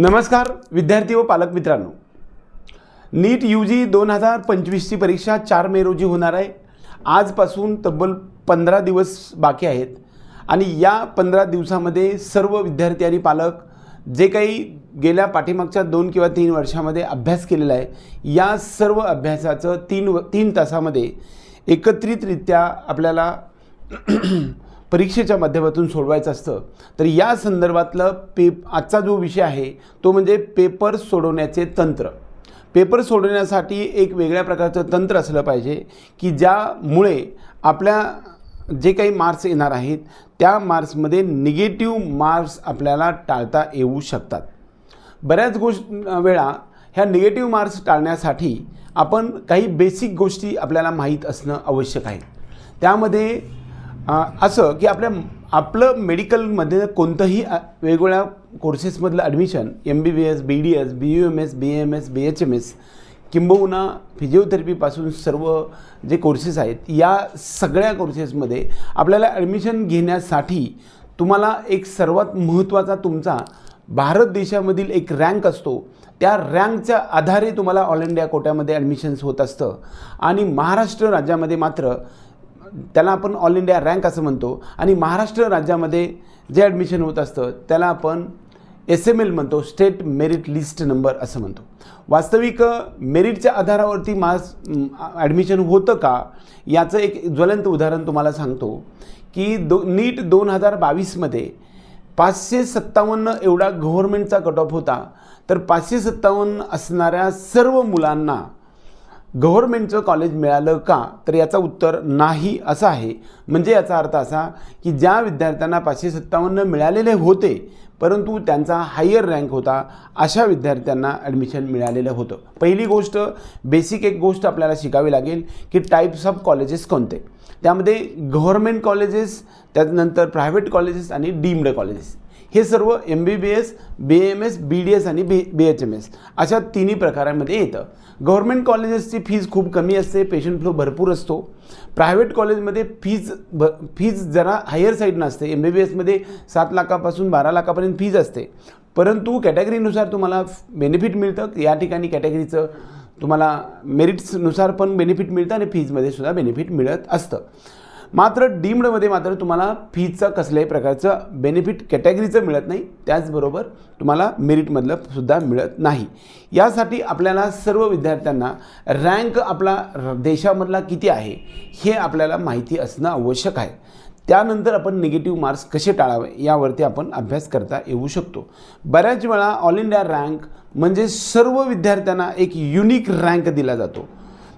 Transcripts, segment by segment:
नमस्कार विद्यार्थी व पालक मित्रांनो. नीट यू जी दोन हजार पंचवीसची परीक्षा चार मे रोजी होणार आहे. आजपासून तब्बल पंधरा दिवस बाकी आहेत. आणि या पंधरा दिवसामध्ये सर्व विद्यार्थी आणि पालक जे काही गेल्या पाठीमागच्या दोन किंवा तीन वर्षामध्ये अभ्यास केलेला आहे या सर्व अभ्यासाचं तीन व तीन तासामध्ये एकत्रितरित्या आपल्याला परीक्षेच्या माध्यमातून सोडवायचं असतं. तर या संदर्भातलं पे आजचा जो विषय आहे तो म्हणजे पेपर सोडवण्याचे तंत्र. पेपर सोडवण्यासाठी एक वेगळ्या प्रकारचं तंत्र असलं पाहिजे की ज्यामुळे आपल्या जे काही मार्क्स येणार आहेत त्या मार्क्समध्ये निगेटिव्ह मार्क्स आपल्याला टाळता येऊ शकतात. बऱ्याच गोष्ट वेळा ह्या निगेटिव्ह मार्क्स टाळण्यासाठी आपण काही बेसिक गोष्टी आपल्याला माहीत असणं आवश्यक आहे. त्यामध्ये असं की आपल्या आपलं मेडिकलमध्ये कोणतंही वेगवेगळ्या कोर्सेसमधलं admission M B B S B D S B U M S B M S B H M S किंबहुना फिजिओथेरपीपासून सर्व जे कोर्सेस आहेत या सगळ्या कोर्सेसमध्ये आपल्याला ॲडमिशन घेण्यासाठी तुम्हाला एक सर्वात महत्त्वाचा तुमचा भारत देशामधील एक रँक असतो. त्या रँकच्या आधारे तुम्हाला ऑल इंडिया कोट्यामध्ये ॲडमिशन्स होत असतं. आणि महाराष्ट्र राज्यामध्ये मात्र त्याला आपण ऑल इंडिया रँक असं म्हणतो. आणि महाराष्ट्र राज्यामध्ये जे ॲडमिशन होत असतं त्याला आपण एस एम एल म्हणतो स्टेट मेरिट लिस्ट नंबर असं म्हणतो. वास्तविक मेरिटच्या आधारावरती मास ॲडमिशन होतं का? याचं एक ज्वलंत उदाहरण तुम्हाला सांगतो की दो नीट दोन हजार बावीसमध्ये पाचशे सत्तावन्न एवढा गव्हर्मेंटचा कट ऑफ होता. तर पाचशे सत्तावन्न असणाऱ्या सर्व मुलांना गव्हर्नमेंटचं कॉलेज मिळालं का? तर याचं उत्तर नाही असं आहे. म्हणजे याचा अर्थ असा की ज्या विद्यार्थ्यांना पाचशे सत्तावन्न मिळालेले होते परंतु त्यांचा हायर रँक होता अशा विद्यार्थ्यांना ॲडमिशन मिळालेलं होतं. पहिली गोष्ट बेसिक एक गोष्ट आपल्याला शिकावी लागेल की टाईप्स ऑफ कॉलेजेस कोणते? त्यामध्ये गव्हर्मेंट कॉलेजेस त्यानंतर प्रायव्हेट कॉलेजेस आणि डीम्ड कॉलेजेस हे सर्व M B B S B M S B D S आणि B B H M S अशा तिन्ही प्रकारांमध्ये येतं. गव्हर्मेंट कॉलेजेसची फीज खूप कमी असते पेशंट फ्लो भरपूर असतो. प्रायव्हेट कॉलेजमध्ये फीज भ फीज जरा हायर साईडनं असते. एम बी बी एसमध्ये सात लाखापासून बारा लाखापर्यंत फीज असते. परंतु कॅटेगरीनुसार तुम्हाला बेनिफिट मिळतं. या ठिकाणी कॅटेगरीचं तुम्हाला मेरिट्सनुसार पण बेनिफिट मिळतं आणि फीजमध्ये सुद्धा बेनिफिट मिळत असतं. मात्र डीम्डमध्ये मात्र तुम्हाला फीचं कसल्याही प्रकारचं बेनिफिट कॅटेगरीचं मिळत नाही. त्याचबरोबर तुम्हाला मेरिटमधलं सुद्धा मिळत नाही. यासाठी आपल्याला सर्व विद्यार्थ्यांना रँक आपला र- देशामधला किती आहे हे आपल्याला माहिती असणं आवश्यक आहे. त्यानंतर आपण निगेटिव्ह मार्क्स कसे टाळावे यावरती आपण अभ्यास करता येऊ शकतो. बऱ्याच वेळा ऑल इंडिया रँक म्हणजे सर्व विद्यार्थ्यांना एक युनिक रँक दिला जातो.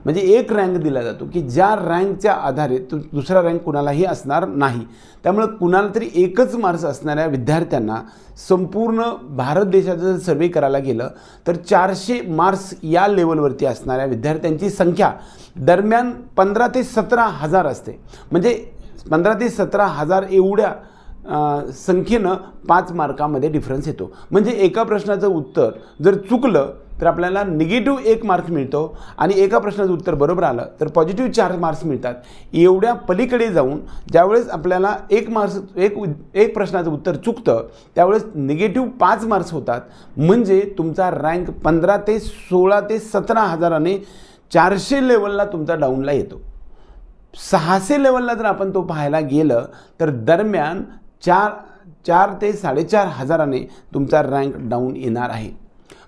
म्हणजे एक रँक दिला जातो की ज्या रँकच्या आधारे तो दुसरा रँक कुणालाही असणार नाही. त्यामुळं कुणाला तरी एकच मार्क्स असणाऱ्या विद्यार्थ्यांना संपूर्ण भारत देशाचं जर सर्वे करायला गेलं तर चारशे मार्क्स या लेवलवरती असणाऱ्या विद्यार्थ्यांची संख्या दरम्यान पंधरा ते सतरा हजार असते. म्हणजे पंधरा ते सतरा हजार एवढ्या संख्येनं पाच मार्कामध्ये डिफरन्स येतो. म्हणजे एका प्रश्नाचं उत्तर जर चुकलं तर आपल्याला निगेटिव्ह एक मार्क्स मिळतो आणि एका प्रश्नाचं उत्तर बरोबर आलं तर पॉझिटिव्ह चार मार्क्स मिळतात. एवढ्या पलीकडे जाऊन ज्यावेळेस आपल्याला एक मार्क्स एक एक प्रश्नाचं उत्तर चुकतं त्यावेळेस निगेटिव्ह पाच मार्क्स होतात. म्हणजे तुमचा रँक पंधरा ते सोळा ते सतरा हजाराने चारशे लेवलला तुमचा डाऊनला येतो. सहाशे लेवलला जर आपण तो पाहायला गेलं तर दरम्यान चार चार ते साडेचार हजाराने तुमचा रँक डाऊन येणार आहे.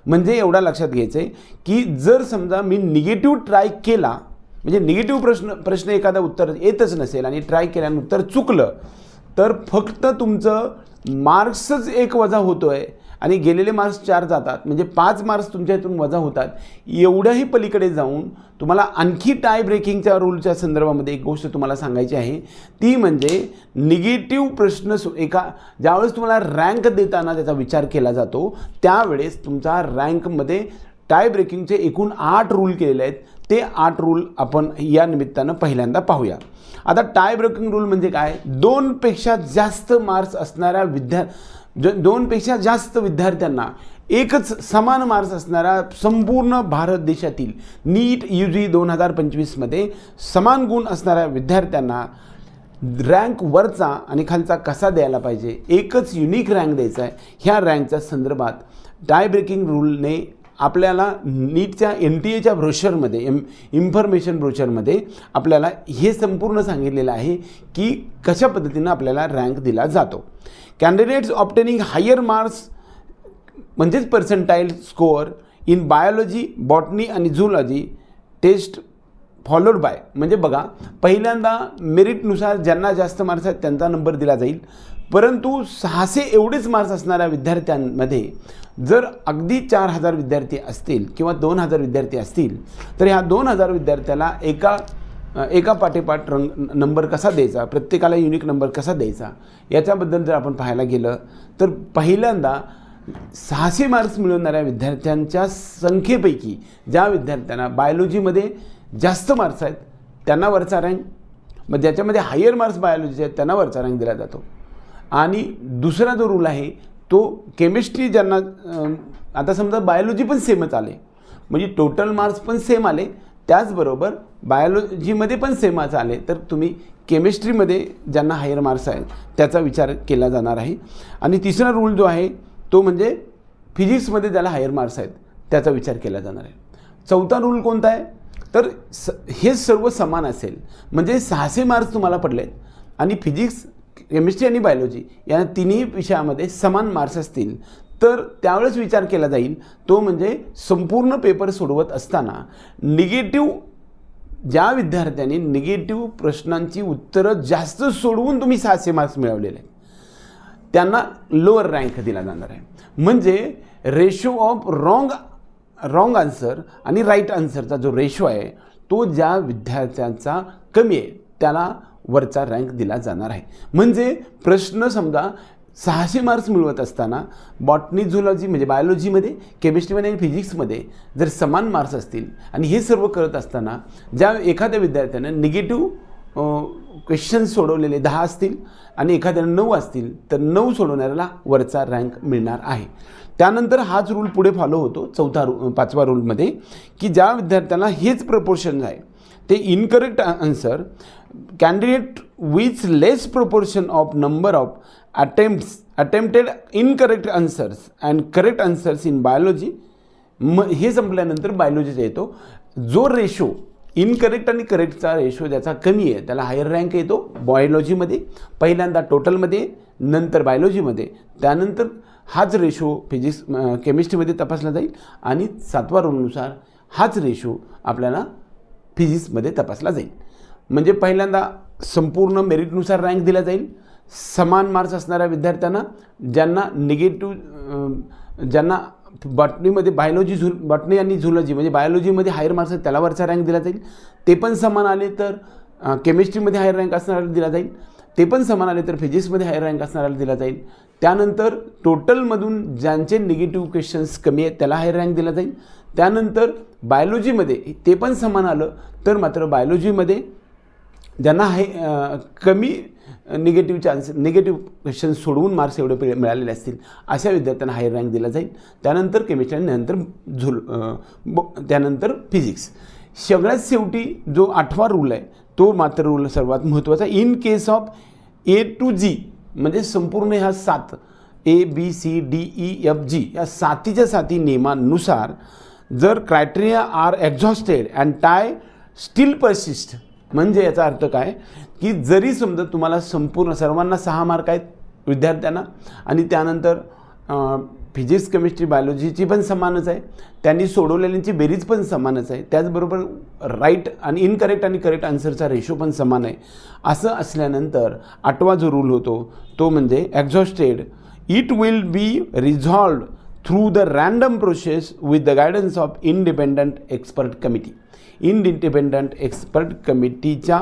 म्हणजे एवढा लक्षात घ्यायचं आहे की जर समजा मी निगेटिव्ह ट्राय केला म्हणजे निगेटिव्ह प्रश्न प्रश्न एखादा उत्तर येतच नसेल आणि ट्राय केल्यानं उत्तर चुकलं तर फक्त तुमचं मार्क्सच एक वजा होतो आहे आणि गेलेले मार्क्स चार जातात. म्हणजे पाच मार्क्स तुमच्या इथून वजा होतात. एवढ्याही पलीकडे जाऊन तुम्हाला आणखी टाय ब्रेकिंगच्या रूलच्या संदर्भामध्ये एक गोष्ट तुम्हाला सांगायची आहे. ती म्हणजे निगेटिव्ह प्रश्न सु एका ज्यावेळेस तुम्हाला रँक देताना त्याचा विचार केला जातो त्यावेळेस तुमचा रँकमध्ये टाय ब्रेकिंगचे एकूण आठ रूल केलेले आहेत. ते आठ रूल आपण या निमित्तानं पहिल्यांदा पाहूया. आता टाय ब्रेकिंग रूल म्हणजे काय? दोनपेक्षा जास्त मार्क्स असणाऱ्या विद्या ज दोनपेक्षा जास्त विद्यार्थ्यांना एकच समान मार्क्स असणारा संपूर्ण भारत देशातील नीट यू जी दोन हजार पंचवीसमध्ये समान गुण असणाऱ्या विद्यार्थ्यांना रँक वरचा आणि खालचा कसा द्यायला पाहिजे एकच युनिक रँक द्यायचा आहे. ह्या रँकच्या संदर्भात टाय ब्रेकिंग रूलने आपल्याला नीटच्या एन टी एच्या ब्रोशरमध्ये एम इन्फॉर्मेशन ब्रोशरमध्ये आपल्याला हे संपूर्ण सांगितलेलं आहे की कशा पद्धतीनं आपल्याला रँक दिला जातो. कॅन्डिडेट्स ऑप्टेनिंग हायर मार्क्स म्हणजेच percentile score in biology botany आणि झुलॉजी टेस्ट फॉलोड बाय म्हणजे बघा पहिल्यांदा मेरिटनुसार ज्यांना जास्त मार्क्स आहेत त्यांचा नंबर दिला जाईल. परंतु सहाशे एवढेच मार्क्स असणाऱ्या विद्यार्थ्यांमध्ये जर अगदी चार हजार विद्यार्थी असतील किंवा दोन हजार विद्यार्थी असतील तर ह्या दोन हजार विद्यार्थ्याला एका एका पाठोपाठ रंग नंबर कसा द्यायचा? प्रत्येकाला युनिक नंबर कसा द्यायचा? याच्याबद्दल जर आपण पाहायला गेलं तर पहिल्यांदा सहाशे मार्क्स मिळवणाऱ्या विद्यार्थ्यांच्या संख्येपैकी ज्या विद्यार्थ्यांना बायोलॉजीमध्ये जास्त मार्क्स आहेत त्यांना वरचा रँक मग ज्याच्यामध्ये हायर मार्क्स बायोलॉजीचे आहेत त्यांना वरचा रँक दिला जातो. आणि दुसरा जो रूल आहे तो केमिस्ट्री ज्यांना आता समजा बायोलॉजी पण सेमच आले. म्हणजे टोटल मार्क्स पण सेम आले. त्याचबरोबर बायोलॉजीमध्ये पण सेमच आले. तर तुम्ही केमिस्ट्रीमध्ये ज्यांना हायर मार्क्स आहेत त्याचा विचार केला जाणार आहे. आणि तिसरा रूल जो आहे तो म्हणजे फिजिक्समध्ये ज्याला हायर मार्क्स आहेत त्याचा विचार केला जाणार आहे. चौथा रूल कोणता आहे? तर स हे सर्व समान असेल. म्हणजे सहाशे मार्क्स तुम्हाला पडलेत. आणि फिजिक्स केमिस्ट्री आणि बायोलॉजी या तिन्ही विषयामध्ये समान मार्क्स असतील. तर त्यावेळेस विचार केला जाईल तो म्हणजे संपूर्ण पेपर सोडवत असताना निगेटिव्ह ज्या विद्यार्थ्यांनी निगेटिव्ह प्रश्नांची उत्तरं जास्त सोडवून तुम्ही सहाशे मार्क्स मिळवलेले आहेत. त्यांना लोअर रँक दिला जाणार आहे. म्हणजे ratio of wrong wrong answer आणि राईट आन्सरचा जो रेशो आहे तो ज्या विद्यार्थ्यांचा कमी आहे त्याला वरचा रँक दिला जाणार आहे. म्हणजे प्रश्न समजा सहाशे मार्क्स मिळवत असताना बॉटनी झुलॉजी म्हणजे बायोलॉजीमध्ये केमिस्ट्रीमध्ये आणि फिजिक्समध्ये जर समान मार्क्स असतील आणि हे सर्व करत असताना ज्या एखाद्या विद्यार्थ्यानं निगेटिव्ह क्वेश्चन्स सोडवलेले दहा असतील आणि एखाद्यानं नऊ असतील तर नऊ सोडवणाऱ्याला वरचा रँक मिळणार आहे. त्यानंतर हाच रूल पुढे फॉलो होतो चौथा रू पाचवा रूलमध्ये की ज्या विद्यार्थ्यांना हेच प्रपोर्शन आहे ते incorrect answer candidate which less proportion of number of attempts attempted incorrect answers and correct answers in biology म हे संपल्यानंतर बायोलॉजीचा येतो. जो रेशो इनकरेक्ट आणि करेक्टचा रेशो ज्याचा कमी आहे त्याला हायर रँक येतो बायोलॉजीमध्ये पहिल्यांदा टोटलमध्ये नंतर बायोलॉजीमध्ये त्यानंतर हाच रेशो फिजिक्स केमिस्ट्रीमध्ये तपासला जाईल आणि सातवा रूलनुसार हाच रेशो आपल्याला फिजिक्समध्ये तपासला जाईल. म्हणजे पहिल्यांदा संपूर्ण मेरिटनुसार रँक दिला जाईल. समान मार्क्स असणाऱ्या विद्यार्थ्यांना ज्यांना निगेटिव्ह ज्यांना बॉटनीमध्ये बायोलॉजी झू बॉटनी आणि झुलॉजी म्हणजे बायोलॉजीमध्ये हायर मार्क्स आहेत त्याला वरचा रँक दिला जाईल. ते पण समान आले तर केमिस्ट्रीमध्ये हायर रँक असणाऱ्याला दिला जाईल. ते पण समान आले तर फिजिक्समध्ये हायर रँक असणाऱ्याला दिला जाईल. त्यानंतर टोटलमधून ज्यांचे निगेटिव्ह क्वेश्चन्स कमी आहेत त्याला हायर रँक दिला जाईल. त्यानंतर बायोलॉजीमध्ये ते पण समान आलं तर मात्र बायोलॉजीमध्ये ज्यांना हाय कमी निगेटिव्ह चान्स निगेटिव्ह क्वेश्चन सोडवून मार्क्स एवढे पे मिळालेले असतील अशा विद्यार्थ्यांना हायर रँक दिला जाईल. त्यानंतर केमिस्ट्री आणि नंतर झुल ब त्यानंतर फिजिक्स सगळ्यात शेवटी जो आठवा रूल आहे तो मात्र रूल सर्वात महत्त्वाचा. In case of A to G म्हणजे संपूर्ण ह्या सात A B C D E F G या सातीच्या साती नियमानुसार जर criteria are exhausted and tie still persist म्हणजे याचा अर्थ काय? की जरी समजा तुम्हाला संपूर्ण सर्वांना सहा मार्क आहेत विद्यार्थ्यांना आणि त्यानंतर फिजिक्स केमिस्ट्री बायोलॉजीची पण समानच आहे त्यांनी सोडवलेल्यांची बेरीज पण समानच आहे त्याचबरोबर राईट आणि इनकरेक्ट आणि करेक्ट आन्सरचा रेशो पण समान आहे. असं असल्यानंतर आठवा जो रूल होतो तो म्हणजे exhausted it will be resolved through the random process with the guidance of independent expert committee independent expert कमिटीच्या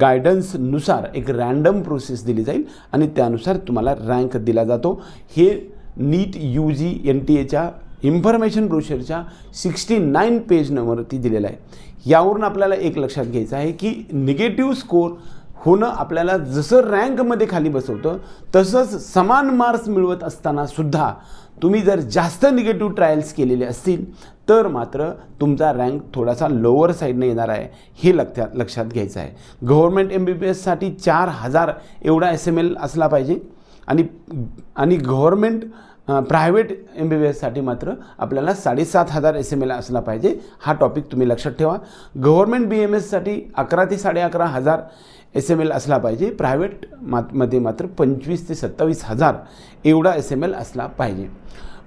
गायडन्सनुसार एक रँडम प्रोसेस दिली जाईल आणि त्यानुसार तुम्हाला रँक दिला जातो. हे NEET U G N T एच्या इन्फॉर्मेशन ब्रोशरच्या सिक्स्टी नाईन पेज नंबरवरती दिलेलं आहे. यावरून आपल्याला एक लक्षात घ्यायचं आहे की निगेटिव्ह स्कोर होणं आपल्याला जसं रँकमध्ये खाली बसवतं तसंच समान मार्क्स मिळवत असताना सुद्धा तुम्ही जर जास्त निगेटिव्ह ट्रायल्स केलेले असतील तर मात्र तुमचा रँक थोडासा लोअर साईडने येणार आहे हे लक्षात लक्षात घ्यायचं आहे. गव्हर्मेंट एम बी बी एससाठी चार हजार एवढा एस एम एल असला पाहिजे आणि आणि government private M B B एससाठी मात्र आपल्याला साडेसात हजार एस एम एल असला पाहिजे हा टॉपिक तुम्ही लक्षात ठेवा. गव्हर्मेंट बी एम एससाठी अकरा ते साडे अकरा हजार एस एम एल असला पाहिजे. प्रायव्हेटमध्ये मात्र पंचवीस ते सत्तावीस हजार एवढा एस एम एल असला पाहिजे.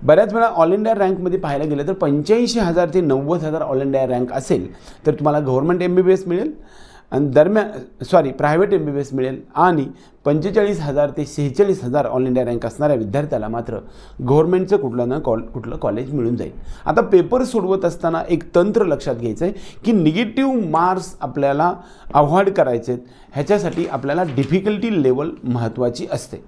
बऱ्याच वेळा ऑल इंडिया रँकमध्ये पाहायला गेलं तर पंच्याऐंशी हजार ते नव्वद हजार ऑल इंडिया रँक असेल तर तुम्हाला government M B B S मिळेल. आणि दरम्यान sorry private M B B S मिळेल आणि पंचेचाळीस हजार ते सेहेचाळीस हजार ऑल इंडिया रँक असणाऱ्या विद्यार्थ्याला मात्र गव्हर्नमेंटचं कुठलं ना कॉल कुठलं कॉलेज मिळून जाईल. आता पेपर सोडवत असताना एक तंत्र लक्षात घ्यायचं आहे की निगेटिव्ह मार्क्स आपल्याला अवॉइड करायचे आहेत ह्याच्यासाठी आपल्याला डिफिकल्टी लेवल महत्त्वाची असते.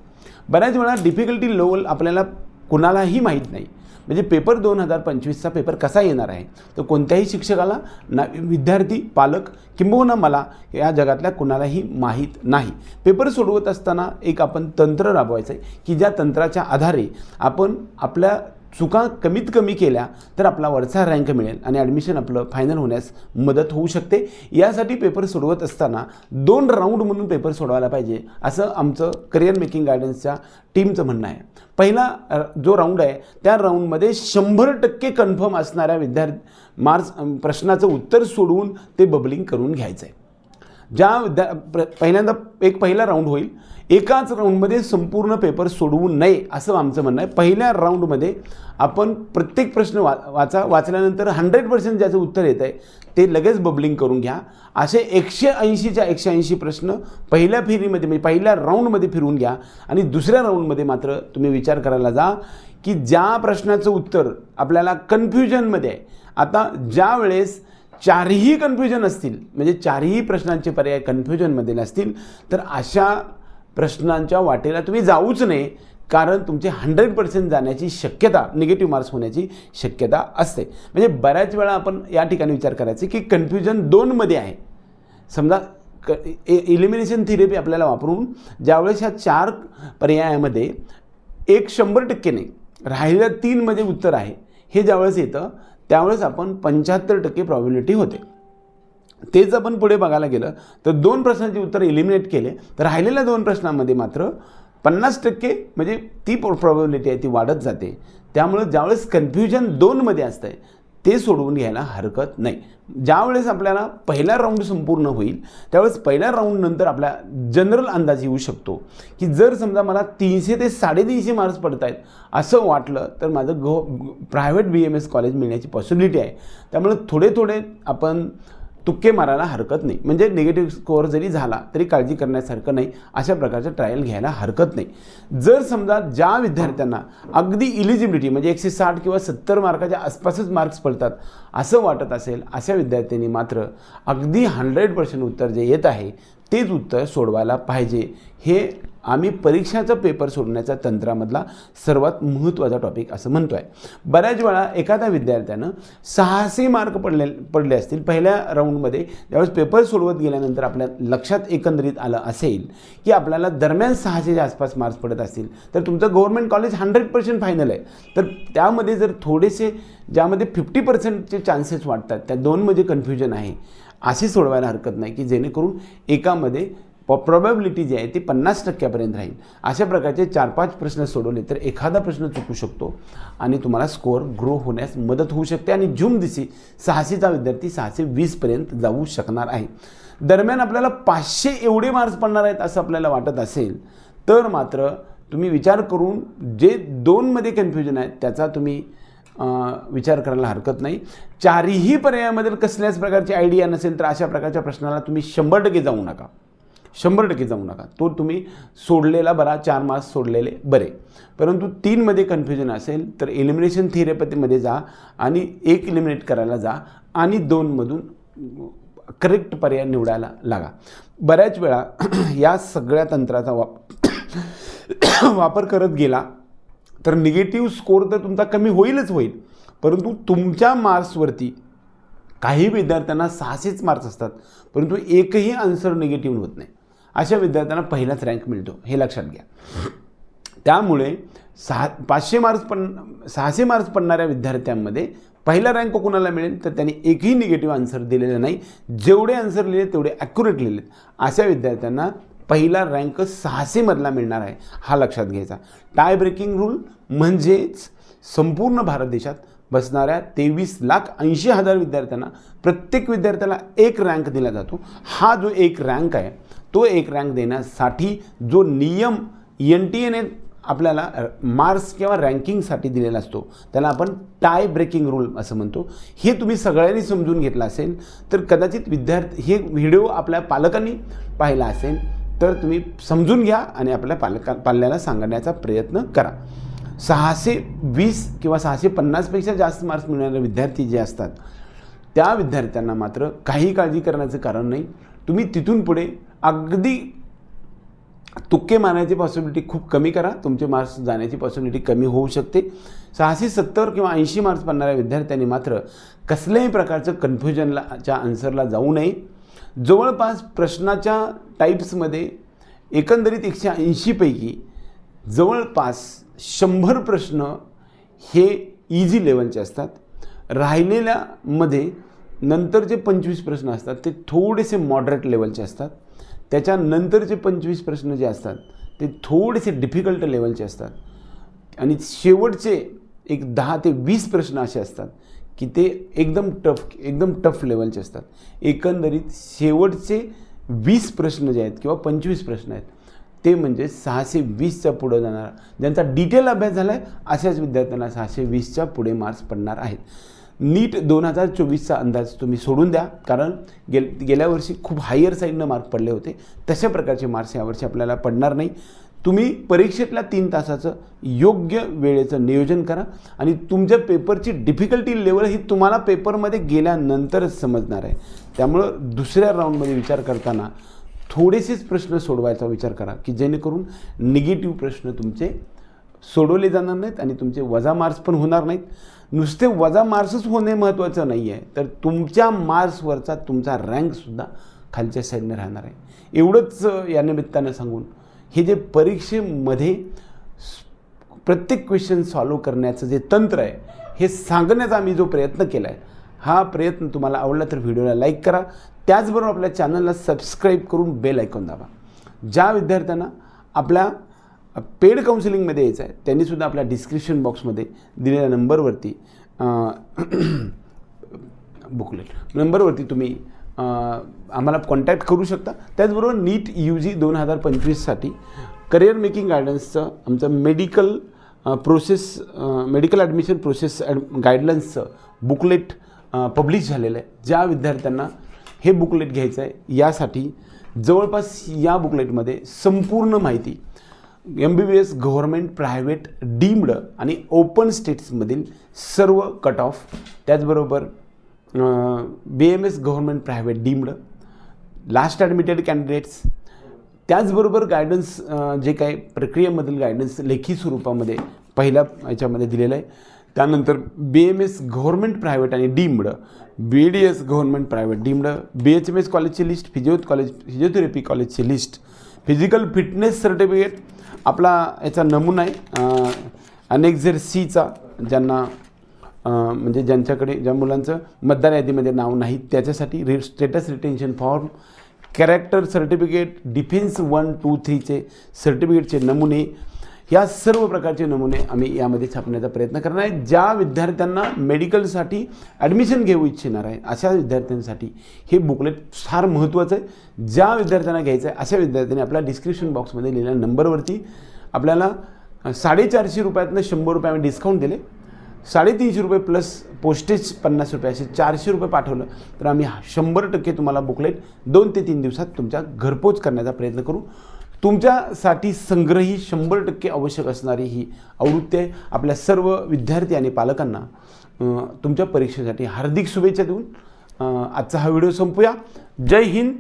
बऱ्याच वेळा डिफिकल्टी लेवल आपल्याला कुणालाही माहीत नाही. म्हणजे पेपर दोन हजार पंचवीसचा पेपर कसा येणार आहे? तर कोणत्याही शिक्षकाला ना विद्यार्थी पालक किंबहुना मला या जगातल्या कुणालाही माहीत नाही. पेपर सोडवत असताना एक आपण तंत्र राबवायचं आहे की ज्या तंत्राच्या आधारे आपण आपल्या चुका कमीत कमी केल्या तर आपला वरचा रँक मिळेल आणि ॲडमिशन आपलं फायनल होण्यास मदत होऊ शकते. यासाठी पेपर सोडवत असताना दोन राऊंड म्हणून पेपर सोडवायला पाहिजे असं आमचं करिअर मेकिंग गायडन्सच्या टीमचं म्हणणं आहे. पहिला जो राऊंड आहे त्या राऊंडमध्ये शंभर टक्के कन्फर्म असणाऱ्या विद्यार्थी मार्क्स प्रश्नाचं उत्तर सोडवून ते बबलिंग करून घ्यायचं आहे ज्या विद्या प्र पहिल्यांदा एक पहिला राऊंड होईल. एकाच राऊंडमध्ये संपूर्ण पेपर सोडवू नये असं आमचं म्हणणं आहे. पहिल्या राऊंडमध्ये आपण प्रत्येक प्रश्न वा वाचा वाचल्यानंतर हंड्रेड पर्सेंट ज्याचं उत्तर येतं आहे ते लगेच बबलिंग करून घ्या. असे एकशे ऐंशीच्या एकशे ऐंशी प्रश्न पहिल्या फेरीमध्ये म्हणजे पहिल्या राऊंडमध्ये फिरवून घ्या. आणि दुसऱ्या राऊंडमध्ये मात्र तुम्ही विचार करायला जा की ज्या प्रश्नाचं उत्तर आपल्याला कन्फ्युजनमध्ये आहे. आता ज्या वेळेस चारही कन्फ्युजन असतील म्हणजे चारही प्रश्नांचे पर्याय कन्फ्युजनमध्ये नसतील तर अशा प्रश्नांच्या वाटेला तुम्ही जाऊच नये कारण तुमचे हंड्रेड पर्सेंट जाण्याची शक्यता निगेटिव्ह मार्क्स होण्याची शक्यता असते. म्हणजे बऱ्याच वेळा आपण या ठिकाणी विचार करायचा की कन्फ्युजन दोनमध्ये आहे. समजा क इलिमिनेशन थिरपी आपल्याला वापरून ज्यावेळेस ह्या चार पर्यायामध्ये एक शंभर टक्के नाही राहिलेल्या तीनमध्ये उत्तर आहे हे ज्यावेळेस येतं त्यावेळेस आपण पंच्याहत्तर टक्के प्रॉबिलिटी होते. तेच आपण पुढे बघायला गेलं तर दोन प्रश्नांची उत्तर एलिमिनेट केले तर राहिलेल्या दोन प्रश्नांमध्ये मात्र पन्नास टक्के म्हणजे ती प्रॉबिलिटी आहे ती वाढत जाते. त्यामुळं ज्यावेळेस कन्फ्युजन दोनमध्ये असतं आहे ते सोडवून घ्यायला हरकत नाही. ज्यावेळेस आपल्याला पहिला राऊंड संपूर्ण होईल त्यावेळेस पहिल्या राऊंडनंतर आपल्या जनरल अंदाज येऊ शकतो. की जर समजा मला तीनशे ते साडेतीनशे मार्क्स पडत आहेत असं वाटलं तर माझं go private B M S college मिळण्याची पॉसिबिलिटी आहे. त्यामुळे थोडे थोडे आपण तुक्के मारायला हरकत नाही. म्हणजे निगेटिव्ह स्कोअर जरी झाला तरी काळजी करण्यासारखं नाही. अशा प्रकारचं ट्रायल घ्यायला हरकत नाही. जर समजा ज्या विद्यार्थ्यांना अगदी इलिजिबिलिटी म्हणजे एकशे साठ किंवा सत्तर मार्काच्या आसपासच मार्क्स पडतात असं वाटत असेल अशा विद्यार्थ्यांनी मात्र अगदी हंड्रेड पर्सेंट उत्तर जे येत आहे तेच उत्तर सोडवायला पाहिजे. हे आम्ही परीक्षाचा पेपर सोडण्याच्या तंत्रामधला सर्वात महत्त्वाचा टॉपिक असं म्हणतो आहे बऱ्याच वेळा एखाद्या विद्यार्थ्यानं सहाशे मार्क पडले पडले असतील पहिल्या राऊंडमध्ये ज्यावेळेस पेपर सोडवत गेल्यानंतर आपल्या लक्षात एकंदरीत आलं असेल की आपल्याला दरम्यान सहाशेच्या आसपास मार्क्स पडत असतील तर तुमचं government college hundred percent final आहे. तर त्यामध्ये जर थोडेसे ज्यामध्ये फिफ्टी पर्सेंटचे चान्सेस वाटतात त्या दोनमध्ये कन्फ्युजन आहे असे सोडवायला हरकत नाही की जेणेकरून एकामध्ये प्रॉबॅबिलिटी जी आहे ती पन्नास टक्क्यापर्यंत राहील. अशा प्रकारचे चार पाच प्रश्न सोडवले तर एखादा प्रश्न चुकू शकतो आणि तुम्हाला स्कोअर ग्रो होण्यास मदत होऊ शकते आणि झूम दिसी सहाशेचा विद्यार्थी सहाशे वीसपर्यंत जाऊ शकणार आहे. दरम्यान आपल्याला पाचशे एवढे मार्क्स पडणार आहेत असं आपल्याला वाटत असेल तर मात्र तुम्ही विचार करून जे दोनमध्ये कन्फ्युजन आहे त्याचा तुम्ही विचार करायला हरकत नाही. चारही पर्यायामध्ये कसल्याच प्रकारची आयडिया नसेल तर अशा प्रकारच्या प्रश्नाला तुम्ही शंभर टक्के जाऊ नका. शंभर टक्के जाऊ नका. तो तुम्ही सोडलेला बरा चार मार्क्स सोडलेले बरे. परंतु तीनमध्ये कन्फ्युजन असेल तर एलिमिनेशन थिरेपतीमध्ये जा आणि एक इलिमिनेट करायला जा आणि दोनमधून करेक्ट पर्याय निवडायला लागा. बऱ्याच वेळा या सगळ्या तंत्राचा वाप वापर करत गेला तर निगेटिव्ह स्कोर तर तुमचा कमी होईलच होईल. परंतु तुमच्या मार्क्सवरती काही विद्यार्थ्यांना सहाशेच मार्क्स असतात. परंतु एकही आन्सर निगेटिव्ह होत नाही. अशा विद्यार्थ्यांना पहिलाच रँक मिळतो. हे लक्षात घ्या. त्यामुळे सहा पाचशे मार्क्स पण सहाशे मार्क्स पडणाऱ्या विद्यार्थ्यांमध्ये पहिला रँक कोणाला मिळेल? तर त्यांनी एकही निगेटिव्ह आन्सर दिलेला नाही. जेवढे आन्सर लिहिले तेवढे ॲक्युरेट लिहिलेत. अशा विद्यार्थ्यांना पहिला रँक सहाशेमधला मिळणार आहे हा लक्षात घ्यायचा. टाय ब्रेकिंग रूल म्हणजेच संपूर्ण भारत देशात बसणाऱ्या तेवीस लाख ऐंशी हजार विद्यार्थ्यांना प्रत्येक विद्यार्थ्याला एक रँक दिला जातो. हा जो एक रँक आहे तो एक रँक देण्यासाठी जो नियम एन टी एने आपल्याला मार्क्स किंवा रँकिंगसाठी दिलेला असतो त्याला आपण टाय ब्रेकिंग रूल असं म्हणतो. हे तुम्ही सगळ्यांनी समजून घेतलं असेल तर कदाचित विद्यार्थी हे व्हिडिओ आपल्या पालकांनी पाहिला असेल तर तुम्ही समजून घ्या आणि आपल्या पालका पाल्याला सांगण्याचा प्रयत्न करा. सहाशे वीस किंवा सहाशे पन्नासपेक्षा जास्त मार्क्स मिळणारे विद्यार्थी जे असतात त्या विद्यार्थ्यांना मात्र काही काळजी करण्याचं कारण नाही. तुम्ही तिथून पुढे अगदी तुक्के मारण्याची पॉसिबिलिटी खूप कमी करा. तुमचे मार्क्स जाण्याची पॉसिबिलिटी कमी होऊ शकते. सहाशे सत्तर किंवा ऐंशी मार्क्स पडणाऱ्या विद्यार्थ्यांनी मात्र कसल्याही प्रकारचं कन्फ्युजनलाच्या आन्सरला जाऊ नये. जवळपास प्रश्नाच्या टाईप्समध्ये एकंदरीत एकशे ऐंशीपैकी जवळपास शंभर प्रश्न हे इझी लेवलचे असतात. राहिलेल्यामध्ये नंतरचे पंचवीस प्रश्न असतात ते थोडेसे मॉडरेट लेवलचे असतात. त्याच्यानंतरचे पंचवीस प्रश्न जे असतात ते थोडेसे डिफिकल्ट लेवलचे असतात. आणि शेवटचे एक दहा ते वीस प्रश्न असे असतात की ते एकदम टफ एकदम टफ लेवलचे असतात. एकंदरीत शेवटचे वीस प्रश्न जे आहेत किंवा पंचवीस प्रश्न आहेत ते म्हणजे सहाशे वीसच्या पुढं जाणार. ज्यांचा डिटेल अभ्यास झाला आहे अशाच विद्यार्थ्यांना सहाशे वीसच्या पुढे मार्क्स पडणार आहेत. नीट दोन हजार चोवीसचा अंदाज तुम्ही सोडून द्या. कारण गेल गेल्या वर्षी खूप हायर साईडनं मार्क पडले होते. तशा प्रकारचे मार्क्स यावर्षी आपल्याला पडणार नाही. तुम्ही परीक्षेतल्या तीन तासाचं योग्य वेळेचं नियोजन करा आणि तुमच्या पेपरची डिफिकल्टी लेवल ही तुम्हाला पेपरमध्ये गेल्यानंतरच समजणार आहे. त्यामुळं दुसऱ्या राऊंडमध्ये विचार करताना थोडेसेच प्रश्न सोडवायचा विचार करा की जेणेकरून निगेटिव्ह प्रश्न तुमचे सोडवले जाणार नाहीत आणि तुमचे वजा मार्क्स पण होणार नाहीत. नुसते वजा मार्क्सच होणे महत्त्वाचं नाही आहे तर तुमच्या मार्क्सवरचा तुमचा रँकसुद्धा खालच्या साईडने राहणार आहे. एवढंच या निमित्तानं सांगून. हे जे परीक्षेमध्ये प्रत्येक क्वेश्चन सॉल्व करण्याचं जे तंत्र आहे हे सांगण्याचा आम्ही जो प्रयत्न केला आहे हा प्रयत्न तुम्हाला आवडला तर व्हिडिओला लाईक करा. त्याचबरोबर आपल्या चॅनलला सबस्क्राईब करून बेल ऐकून दाबा. ज्या विद्यार्थ्यांना आपल्या पेड काउन्सिलिंगमध्ये यायचं आहे. त्यांनीसुद्धा आपल्या डिस्क्रिप्शन बॉक्समध्ये दिलेल्या नंबरवरती बुकलेट नंबरवरती तुम्ही आम्हाला कॉन्टॅक्ट करू शकता. त्याचबरोबर नीट यू जी दोन हजार पंचवीससाठी करिअर मेकिंग गायडन्सचं आमचं medical process medical admission process and गाईडलाईन्सचं booklet publish झालेलं आहे. ज्या विद्यार्थ्यांना हे बुकलेट घ्यायचं आहे यासाठी जवळपास या बुकलेटमध्ये संपूर्ण माहिती M B B S government private deemed आणि ओपन स्टेट्समधील सर्व कट ऑफ त्याचबरोबर B M S government private deemed last admitted candidates त्याचबरोबर गायडन्स जे काही प्रक्रियेमधील गायडन्स लेखी स्वरूपामध्ये पहिल्या याच्यामध्ये दिलेलं आहे. त्यानंतर B M S government private आणि deemed B D S government private deemed B H M S कॉलेजची लिस्ट फिजिओ कॉलेज फिजिओथेरपी कॉलेजची लिस्ट फिजिकल फिटनेस सर्टिफिकेट आपला याचा नमुना आहे. अनेक्झेर सीचा ज्यांना म्हणजे ज्यांच्याकडे ज्या मुलांचं मतदार यादीमध्ये नाव नाही त्याच्यासाठी रि status retention form character certificate defence one two थ्रीचे सर्टिफिकेटचे नमुने या सर्व प्रकारचे नमुने आम्ही यामध्ये छापण्याचा प्रयत्न करणार आहे. ज्या विद्यार्थ्यांना मेडिकलसाठी ॲडमिशन घेऊ इच्छिणार आहे अशा विद्यार्थ्यांसाठी हे बुकलेट फार महत्त्वाचं आहे. ज्या विद्यार्थ्यांना घ्यायचं आहे अशा विद्यार्थ्यांनी आपल्या डिस्क्रिप्शन बॉक्समध्ये लिहिलेल्या नंबरवरती आपल्याला साडेचारशे रुपयातनं शंभर रुपये आम्ही डिस्काउंट दिले. साडेतीनशे रुपये प्लस पोस्टेज पन्नास रुपये असे चारशे रुपये पाठवलं. तर आम्ही शंभर टक्के तुम्हाला बुकलेट दोन ते तीन दिवसात तुमच्या घरपोच करण्याचा प्रयत्न करू. तुमच्यासाठी संग्रही शंभर टक्के आवश्यक असणारी ही आवृत्ती आहे. आपल्या सर्व विद्यार्थी आणि पालकांना तुमच्या परीक्षेसाठी हार्दिक शुभेच्छा देऊन आजचा हा व्हिडिओ संपूया. जय हिंद.